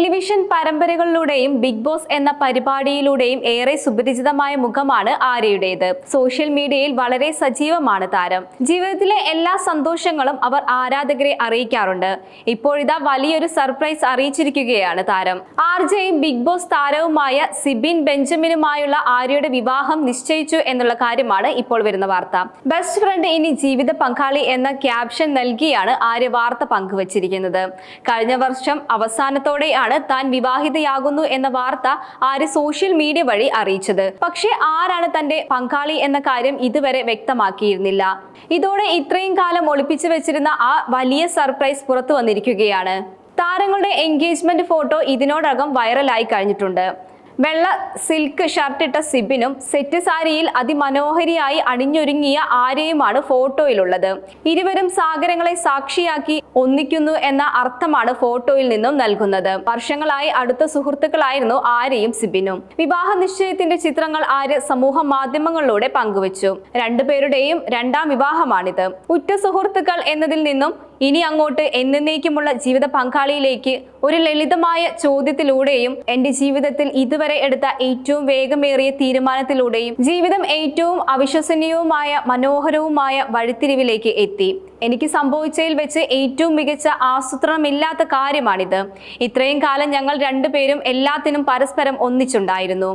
Television പരമ്പരകളിലൂടെയും big boss എന്ന പരിപാടിയിലൂടെയും ഏറെ സുപരിചിതമായ മുഖമാണ് ആര്യയുടേത്. സോഷ്യൽ മീഡിയയിൽ വളരെ സജീവമാണ് താരം. ജീവിതത്തിലെ എല്ലാ സന്തോഷങ്ങളും അവർ ആരാധകരെ അറിയിക്കാറുണ്ട്. ഇപ്പോഴിതാ വലിയൊരു സർപ്രൈസ് അറിയിച്ചിരിക്കുകയാണ് താരം. ആർജയും ബിഗ് ബോസ് താരവുമായ സിബിൻ ബെഞ്ചമിനുമായുള്ള ആര്യയുടെ വിവാഹം നിശ്ചയിച്ചു എന്നുള്ള കാര്യമാണ് ഇപ്പോൾ വരുന്ന വാർത്ത. ബെസ്റ്റ് ഫ്രണ്ട് ഇനി ജീവിത പങ്കാളി എന്ന ക്യാപ്ഷൻ നൽകിയാണ് ആര്യ വാർത്ത പങ്കുവച്ചിരിക്കുന്നത്. കഴിഞ്ഞ വർഷം അവസാനത്തോടെയാണ് താൻ വിവാഹിതയാകുന്നു എന്ന വാർത്ത ആര് സോഷ്യൽ മീഡിയ വഴി അറിയിച്ചത്. പക്ഷേ ആരാണ് തന്റെ പങ്കാളി എന്ന കാര്യം ഇതുവരെ വ്യക്തമാക്കിയിരുന്നില്ല. ഇതോടെ ഇത്രയും കാലം ഒളിപ്പിച്ചു വെച്ചിരുന്ന ആ വലിയ സർപ്രൈസ് പുറത്തു വന്നിരിക്കുകയാണ്. താരങ്ങളുടെ എൻഗേജ്മെന്റ് ഫോട്ടോ ഇതിനോടകം വൈറലായി കഴിഞ്ഞിട്ടുണ്ട്. വെള്ള സിൽക്ക് ഷർട്ട് ഇട്ട സിബിനും സെറ്റ് സാരിയിൽ അതിമനോഹരിയായി അണിഞ്ഞൊരുങ്ങിയ ആര്യയുമാണ് ഫോട്ടോയിലുള്ളത്. ഇരുവരും സാഗരങ്ങളെ സാക്ഷിയാക്കി ഒന്നിക്കുന്നു എന്ന അർത്ഥമാണ് ഫോട്ടോയിൽ നിന്നും നൽകുന്നത്. വർഷങ്ങളായി അടുത്ത സുഹൃത്തുക്കളായിരുന്നു ആര്യയും സിബിനും. വിവാഹ നിശ്ചയത്തിന്റെ ചിത്രങ്ങൾ ആര്യ സമൂഹ മാധ്യമങ്ങളിലൂടെ പങ്കുവച്ചു. രണ്ടുപേരുടെയും രണ്ടാം വിവാഹമാണിത്. ഉറ്റ സുഹൃത്തുക്കൾ എന്നതിൽ നിന്നും ഇനി അങ്ങോട്ട് എന്നേക്കുമുള്ള ജീവിത പങ്കാളിയിലേക്ക് ഒരു ലളിതമായ ചോദ്യത്തിലൂടെയും എന്റെ ജീവിതത്തിൽ ഇതുവരെ എടുത്ത ഏറ്റവും വേഗമേറിയ തീരുമാനത്തിലൂടെയും ജീവിതം ഏറ്റവും അവിശ്വസനീയവുമായ മനോഹരവുമായ വഴിത്തിരിവിലേക്ക് എത്തി. എനിക്ക് സംഭവിച്ചതിൽ വെച്ച് ഏറ്റവും മികച്ച ആസൂത്രണമില്ലാത്ത കാര്യമാണിത്. ഇത്രയും കാലം ഞങ്ങൾ രണ്ടുപേരും എല്ലാത്തിനും പരസ്പരം ഒന്നിച്ചുണ്ടായിരുന്നു.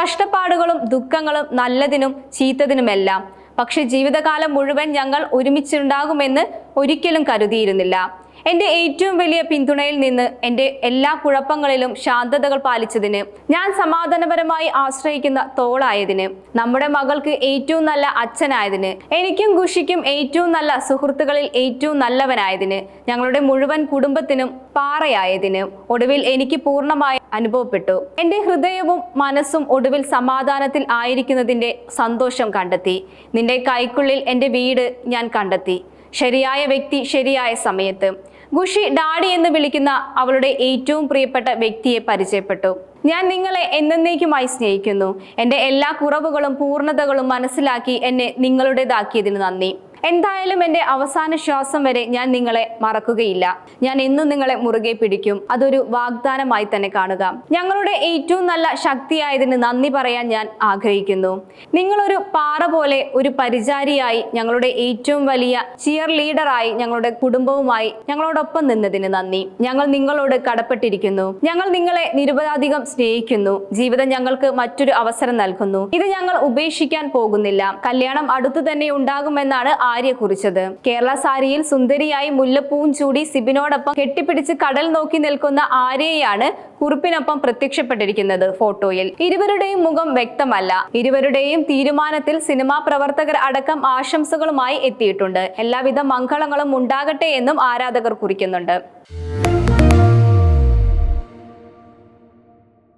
കഷ്ടപ്പാടുകളും ദുഃഖങ്ങളും നല്ലതിനും ചീത്തതിനുമെല്ലാം. പക്ഷെ ജീവിതകാലം മുഴുവൻ ഞങ്ങൾ ഒരുമിച്ചുണ്ടാകുമെന്ന് ഒരിക്കലും കരുതിയിരുന്നില്ല. എന്റെ ഏറ്റവും വലിയ പിന്തുണയിൽ നിന്ന് എന്റെ എല്ലാ കുഴപ്പങ്ങളിലും ശാന്തതകൾ പാലിച്ചതിന് ഞാൻ സമാധാനപരമായി ആശ്രയിക്കുന്ന തോളായതിന് നമ്മുടെ മകൾക്ക് ഏറ്റവും നല്ല അച്ഛനായതിന് എനിക്കും ഖുഷിക്കും ഏറ്റവും നല്ല സുഹൃത്തുക്കളിൽ ഏറ്റവും നല്ലവനായതിന് ഞങ്ങളുടെ മുഴുവൻ കുടുംബത്തിനും പാറയായതിന് ഒടുവിൽ എനിക്ക് പൂർണമായി അനുഭവപ്പെട്ടു. എന്റെ ഹൃദയവും മനസ്സും ഒടുവിൽ സമാധാനത്തിൽ ആയിരിക്കുന്നതിന്റെ സന്തോഷം കണ്ടെത്തി. നിന്റെ കൈക്കുള്ളിൽ എന്റെ വീട് ഞാൻ കണ്ടെത്തി. ശരിയായ വ്യക്തി ശരിയായ സമയത്ത്. ഗുഷി ഡാഡി എന്ന് വിളിക്കുന്ന അവളുടെ ഏറ്റവും പ്രിയപ്പെട്ട വ്യക്തിയെ പരിചയപ്പെട്ടു. ഞാൻ നിങ്ങളെ എന്നേക്കുമായി സ്നേഹിക്കുന്നു. എന്റെ എല്ലാ കുറവുകളും പൂർണതകളും മനസ്സിലാക്കി എന്നെ നിങ്ങളുടേതാക്കിയതിന് നന്ദി. എന്തായാലും എന്റെ അവസാന ശ്വാസം വരെ ഞാൻ നിങ്ങളെ മറക്കുകയില്ല. ഞാൻ എന്നും നിങ്ങളെ മുറുകെ പിടിക്കും. അതൊരു വാഗ്ദാനമായി തന്നെ കാണുക. ഞങ്ങളുടെ ഏറ്റവും നല്ല ശക്തിയായതിന് നന്ദി പറയാൻ ഞാൻ ആഗ്രഹിക്കുന്നു. നിങ്ങളൊരു പാറ പോലെ ഒരു പരിചാരിയായി ഞങ്ങളുടെ ഏറ്റവും വലിയ ചിയർ ലീഡറായി ഞങ്ങളുടെ കുടുംബവുമായി ഞങ്ങളോടൊപ്പം നിന്നതിന് നന്ദി. ഞങ്ങൾ നിങ്ങളോട് കടപ്പെട്ടിരിക്കുന്നു. ഞങ്ങൾ നിങ്ങളെ നിരവധികം സ്നേഹിക്കുന്നു. ജീവിതം ഞങ്ങൾക്ക് മറ്റൊരു അവസരം നൽകുന്നു. ഇത് ഞങ്ങൾ ഉപേക്ഷിക്കാൻ പോകുന്നില്ല. കല്യാണം അടുത്തു തന്നെ ഉണ്ടാകുമെന്നാണ് ആര്യ കുറിച്ചത് കേരള സാരിയിൽ സുന്ദരിയായി മുല്ലപ്പൂവും ചൂടി സിബിനോടൊപ്പം കെട്ടിപ്പിടിച്ച് കടൽ നോക്കി നിൽക്കുന്ന ആര്യയാണ് കുറിപ്പിനൊപ്പം പ്രത്യക്ഷപ്പെട്ടിരിക്കുന്നത് ഫോട്ടോയിൽ. ഇരുവരുടെയും മുഖം വ്യക്തമല്ല. ഇരുവരുടെയും തീരുമാനത്തിൽ സിനിമാ പ്രവർത്തകർ അടക്കം ആശംസകളുമായി എത്തിയിട്ടുണ്ട്. എല്ലാവിധ മംഗളങ്ങളും ഉണ്ടാകട്ടെ എന്നും ആരാധകർ കുറിക്കുന്നുണ്ട്.